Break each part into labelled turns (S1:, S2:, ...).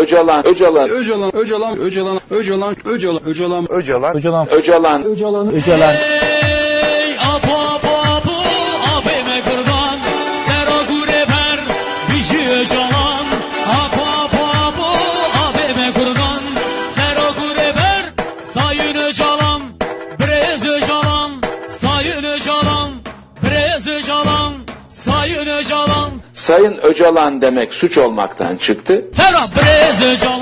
S1: Öcalan, Öcalan,
S2: Öcalan, Öcalan, Öcalan, Öcalan, Öcalan, Öcalan,
S3: Öcalan.
S4: Öcalan.
S1: Öcalan,
S4: Öcalan. Öcalan.
S5: Ey apo apo apo abime kurban. Sero gure ver bizi öcalan. Apo apo apo abime kurban. Sero gure ver sayın öcalan. Brez öcalan sayın öcalan. Brez öcalan sayın öcalan
S1: Sayın Öcalan demek suç olmaktan çıktı.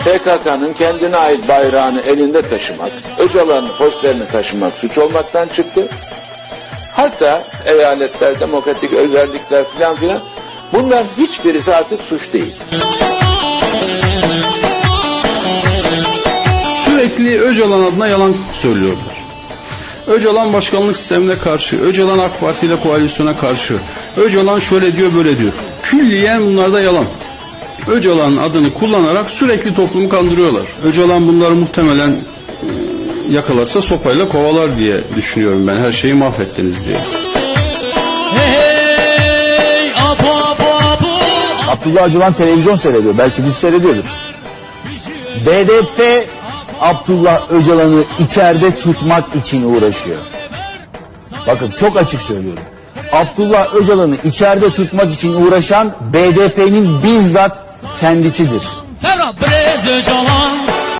S1: PKK'nın kendine ait bayrağını elinde taşımak, Öcalan'ın posterini taşımak suç olmaktan çıktı. Hatta eyaletler, demokratik özellikler filan filan bunların hiçbirisi artık suç değil.
S2: Sürekli Öcalan adına yalan söylüyorlar. Öcalan başkanlık sistemine karşı, Öcalan AK Parti ile koalisyona karşı, Öcalan şöyle diyor böyle diyor. Külliyen bunlarda yalan. Öcalan'ın adını kullanarak sürekli toplumu kandırıyorlar. Öcalan bunları muhtemelen e, yakalasa sopayla kovalar diye düşünüyorum ben. Her şeyi mahvettiniz diye.
S5: Hey apo apo apo
S4: Abdullah Öcalan televizyon seyrediyor. Belki biz seyrediyordur. BDP Abdullah Öcalan'ı içeride tutmak için uğraşıyor. Bakın çok açık söylüyorum. Abdullah Öcalan'ı içeride tutmak için uğraşan BDP'nin bizzat kendisidir.
S5: Fera brez öcalan